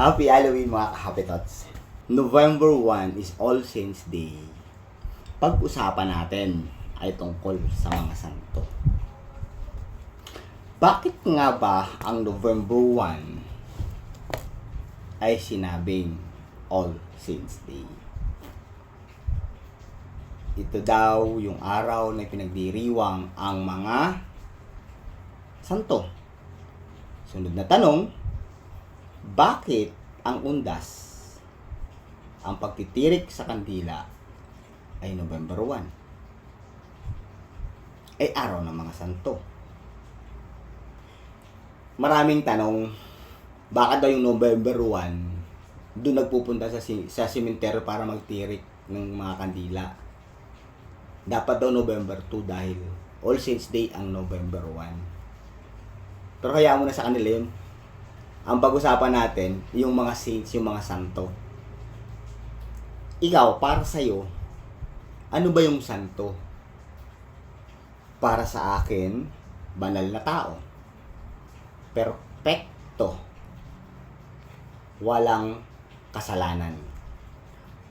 Happy Halloween mga ka-Happy Tots. November 1 is All Saints Day. Pag-usapan natin ay tungkol sa mga santo. Bakit nga ba ang November 1 ay sinabing All Saints Day? Ito daw yung araw na pinagdiriwang ang mga santo. Sunod na tanong, bakit ang undas, ang pagtitirik sa kandila ay November 1? Ay araw ng mga santo. Maraming tanong, bakit daw yung November 1 doon nagpupunta sa sa sementeryo para magtirik ng mga kandila? Dapat daw November 2 dahil All Saints Day ang November 1. Pero kaya mo na sa kanila yun. Ang pag-usapan natin, yung mga saints, yung mga santo. Ikaw, para sa'yo, ano ba yung santo? Para sa akin, banal na tao. Perpekto. Walang kasalanan.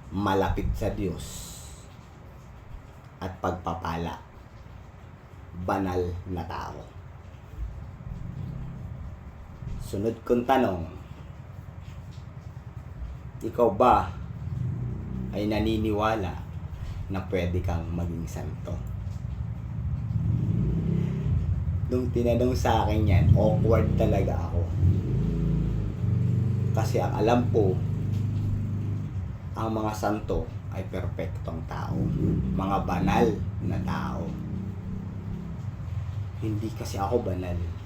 Malapit sa Diyos. At pagpapala. Banal na tao. Sunod kong tanong, ikaw ba ay naniniwala na pwede kang maging santo? Nung tinanong sa akin yan, awkward talaga ako. Kasi ang alam ko, ang mga santo ay perpektong tao. Mga banal na tao. Hindi kasi ako banal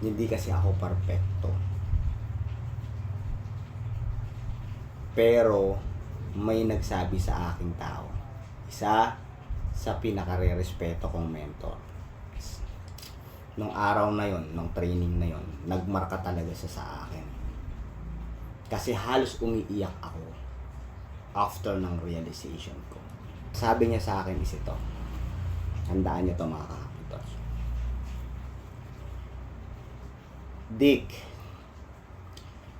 hindi kasi ako perfecto. Pero may nagsabi sa aking tao. Isa sa pinakare-respeto kong mentor. Nung araw na yon, nung training na yon, nagmarka talaga siya sa akin. Kasi halos umiiyak ako after ng realization ko. Sabi niya sa akin is ito. Handaan niyo to mga Dick,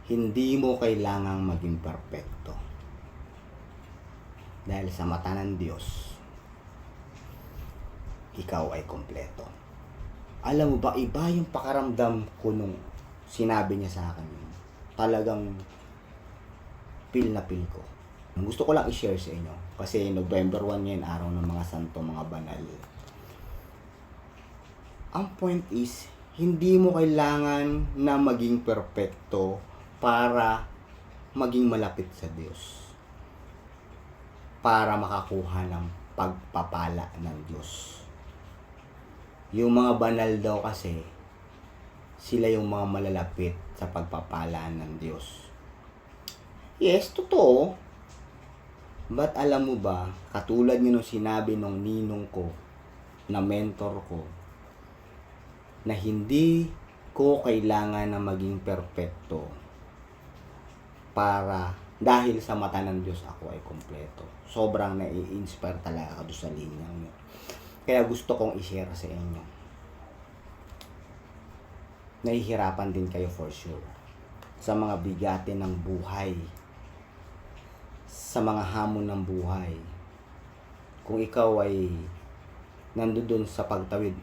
hindi mo kailangang maging perpekto. Dahil sa mata ng Diyos, ikaw ay kompleto. Alam mo ba, iba yung pakaramdam ko nung sinabi niya sa akin yun. Talagang feel na feel ko. Gusto ko lang i-share sa inyo. Kasi November 1 ngayon, araw ng mga santo, mga banal. Ang point is, hindi mo kailangan na maging perpekto para maging malapit sa Diyos. Para makakuha ng pagpapala ng Diyos. Yung mga banal daw kasi, sila yung mga malalapit sa pagpapala ng Diyos. Yes, totoo. But alam mo ba, katulad nyo nung sinabi nung ninong ko, na mentor ko, na hindi ko kailangan na maging perpekto para dahil sa mata ng Diyos ako ay kompleto. Sobrang nai-inspire talaga ako sa linyang yun. Kaya gusto kong i-share sa inyo. Nahihirapan din kayo for sure. Sa mga bigatin ng buhay. Sa mga hamon ng buhay. Kung ikaw ay nandoon sa pagtawid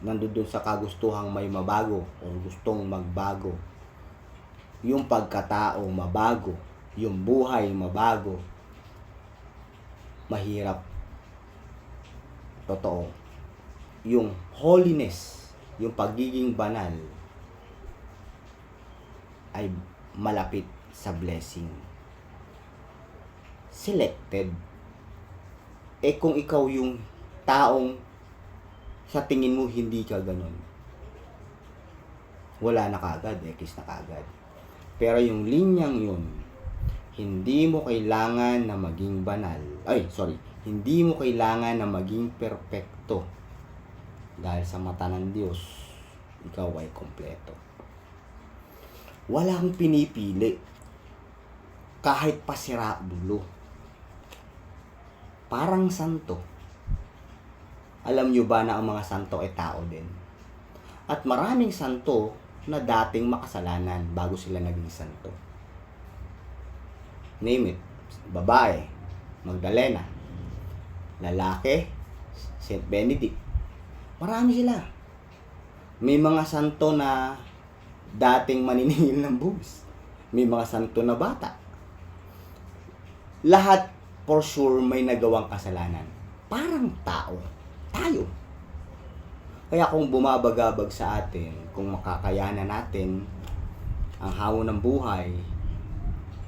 nandoon sa kagustuhang may mabago o gustong magbago. Yung pagkatao mabago, yung buhay mabago. Mahirap. Totoo. Yung holiness, yung pagiging banal ay malapit sa blessing. Selected. Eh kung ikaw yung taong sa tingin mo hindi ka ganun. Wala na kagad, X na kagad. Pero yung linyang yun, hindi mo kailangan na maging banal. Ay, sorry. Hindi mo kailangan na maging perpekto. Dahil sa mata ng Diyos, ikaw ay kompleto. Walang pinipili. Kahit pasira dulo. Parang santo alam nyo ba na ang mga santo ay tao din? At maraming santo na dating makasalanan bago sila naging santo. Name it. Babae, Magdalena. Lalaki, Saint Benedict. Marami sila. May mga santo na dating maniningil ng buwis. May mga santo na bata. Lahat for sure may nagawang kasalanan. Parang tao. Tayo. Kaya kung bumabagabag sa atin, kung makakayanan natin ang hamon ng buhay,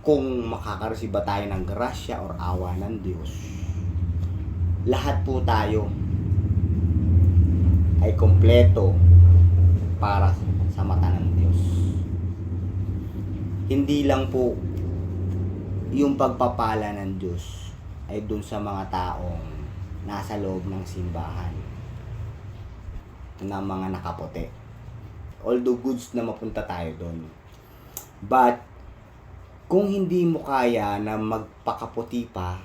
kung makakaresiba tayo ng grasya or awa ng Diyos, lahat po tayo ay kompleto para sa mata ng Diyos. Hindi lang po yung pagpapala ng Diyos ay dun sa mga taong nasa loob ng simbahan na mga nakapote. Although goods na mapunta tayo doon. But, kung hindi mo kaya na magpakaputi pa,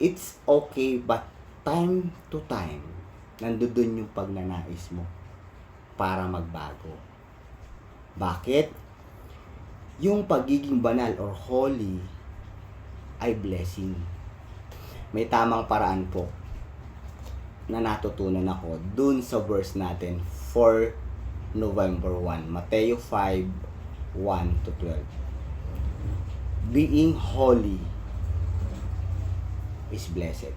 it's okay but time to time, nandoon yung pagnanais mo para magbago. Bakit? Yung pagiging banal or holy ay blessing. May tamang paraan po na natutunan ako dun sa verse natin for November 1. Mateo 5, 1 to 12. Being holy is blessed.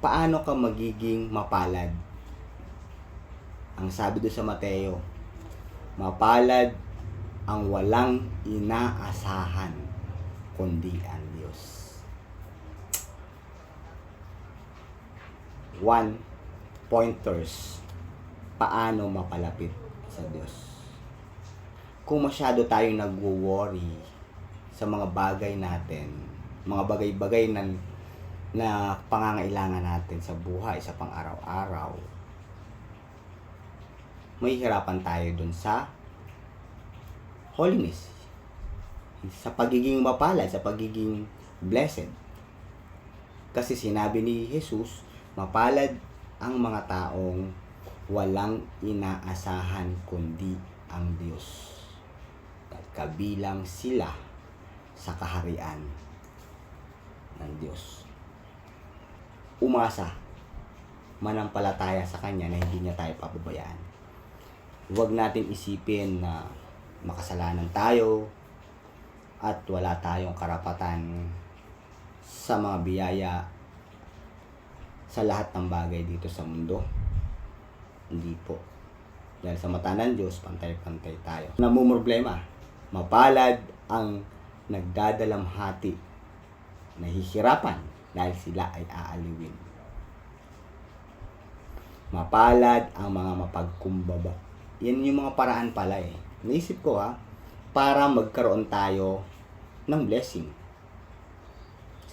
Paano ka magiging mapalad? Ang sabi doon sa Mateo, mapalad ang walang inaasahan kundi ang Diyos. One pointers paano mapalapit sa Diyos. Kung masyado tayong nagwo-worry sa mga bagay natin, mga bagay-bagay na na pangangailangan natin sa buhay, sa pang-araw-araw, may hirapan tayo dun sa holiness. Sa pagiging mapalad, sa pagiging blessed. Kasi sinabi ni Jesus, mapalad ang mga taong walang inaasahan kundi ang Diyos. Kabilang sila sa kaharian ng Diyos. Umasa, manampalataya sa Kanya na hindi niya tayo pababayaan. Huwag natin isipin na makasalanan tayo at wala tayong karapatan sa mga biyaya sa lahat ng bagay dito sa mundo. Hindi po. Dahil sa mata ng Diyos, pantay-pantay tayo. Namumroblema, mapalad ang nagdadalamhati, nahihirapan dahil sila ay aaliwin. Mapalad ang mga mapagkumbaba. Yan yung mga paraan pala eh. Naisip ko ha, para magkaroon tayo ng blessing.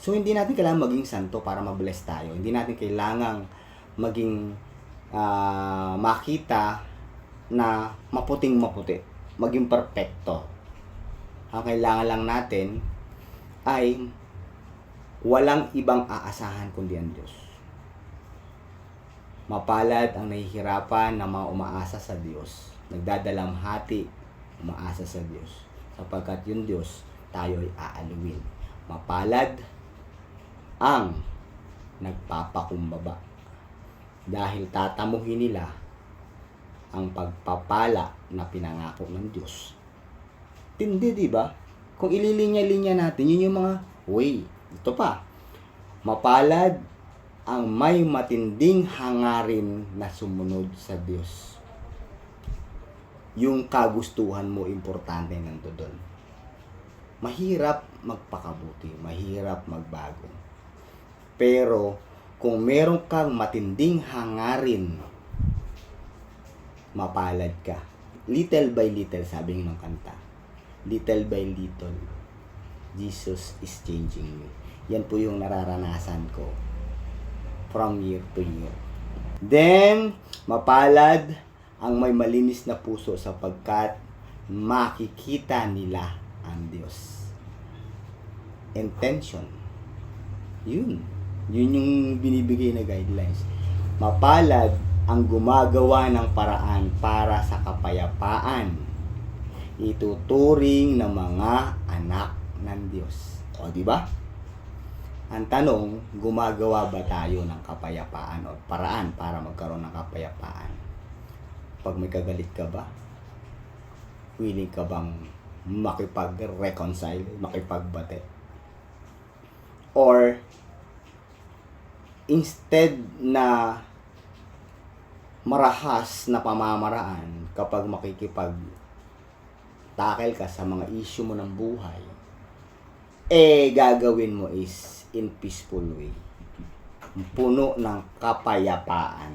So, hindi natin kailangan maging santo para ma-bless tayo. Hindi natin kailangang maging ah, makita na maputing maputi. Maging perfecto. Ang kailangan lang natin ay walang ibang aasahan kundi ang Diyos. Mapalad ang nahihirapan na mga umaasa sa Diyos. Nagdadalamhati, umaasa sa Diyos. Sapagkat yung Diyos, tayo ay aaluin. Mapalad ang nagpapakumbaba. Dahil tatamuhin nila ang pagpapala na pinangako ng Diyos. Tindi, di ba? Kung ililinya-linya natin, yun yung mga way. Ito pa. Mapalad ang may matinding hangarin na sumunod sa Diyos. Yung kagustuhan mo, importante nando doon. Mahirap magpakabuti, mahirap magbago. Pero, kung meron kang matinding hangarin, mapalad ka. Little by little, sabi ng kanta. Little by little, Jesus is changing me. Yan po yung nararanasan ko from year to year. Then, mapalad ang may malinis na puso sapagkat makikita nila ang Diyos. Intention. Yun. Yun yung binibigay na guidelines. Mapalad ang gumagawa ng paraan para sa kapayapaan ituturing ng mga anak ng Diyos. O, di ba? Ang tanong, gumagawa ba tayo ng kapayapaan o paraan para magkaroon ng kapayapaan? Pag may kagalit ka ba? Willing ka bang makipag-reconcile, makipagbate? Or, instead na marahas na pamamaraan kapag makikipag tackle ka sa mga issue mo ng buhay, eh gagawin mo is in peaceful way. Puno ng kapayapaan.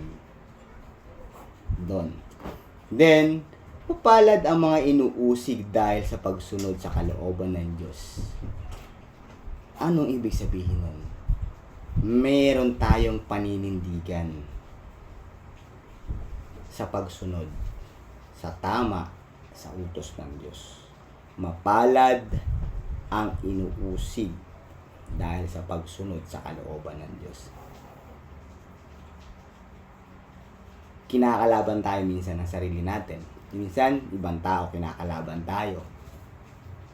Doon. Then, papalad ang mga inuusig dahil sa pagsunod sa kalooban ng Diyos. Anong ibig sabihin nun? Meron tayong paninindigan sa pagsunod sa tama sa utos ng Diyos. Mapalad ang inuusig dahil sa pagsunod sa kalooban ng Diyos. Kinakalaban tayo minsan ng sarili natin. Minsan, ibang tao kinakalaban tayo.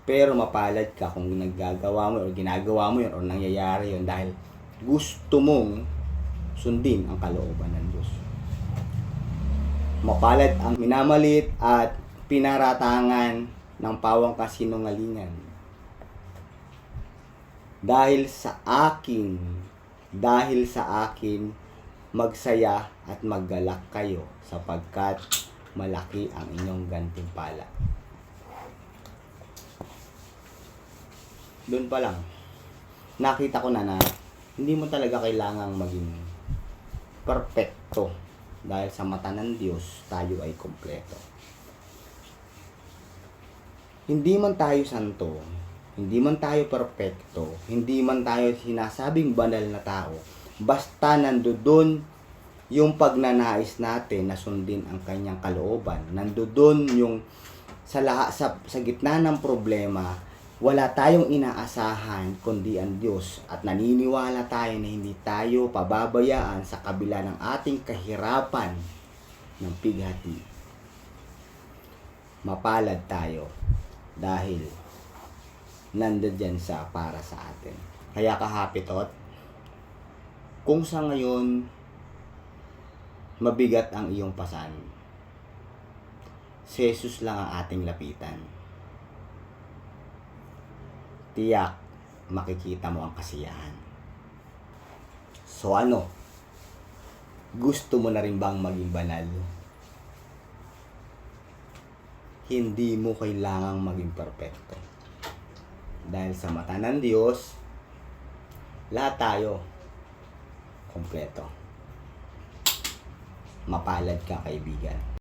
Pero mapalad ka kung naggagawa mo o ginagawa mo yun o nangyayari yun dahil gusto mong sundin ang kalooban ng Diyos. Mapalad ang minamalit at pinaratangan ng pawang kasinungalingan. Dahil sa akin, dahil sa akin, magsaya at maggalak kayo sapagkat malaki ang inyong gantimpala. Doon pa lang, nakita ko na na hindi mo talaga kailangang maging perfecto dahil sa mata ng Diyos, tayo ay kompleto. Hindi man tayo santo, hindi man tayo perfecto, hindi man tayo sinasabing banal na tao, basta nandoon yung pagnanais natin na sundin ang kanyang kalooban, nandoon yung sa, lahat, sa, sa gitna ng problema, wala tayong inaasahan kundi ang Diyos at naniniwala tayo na hindi tayo pababayaan sa kabila ng ating kahirapan ng pighati. Mapalad tayo dahil nandiyan sa para sa atin. Kaya kahapitot, kung sa ngayon mabigat ang iyong pasan, si Jesus lang ang ating lapitan tiyak makikita mo ang kasiyahan. So ano? Gusto mo na rin bang maging banal? Hindi mo kailangang maging perpekto. Dahil sa mata ng Diyos, lahat tayo kompleto. Mapalad ka kaibigan.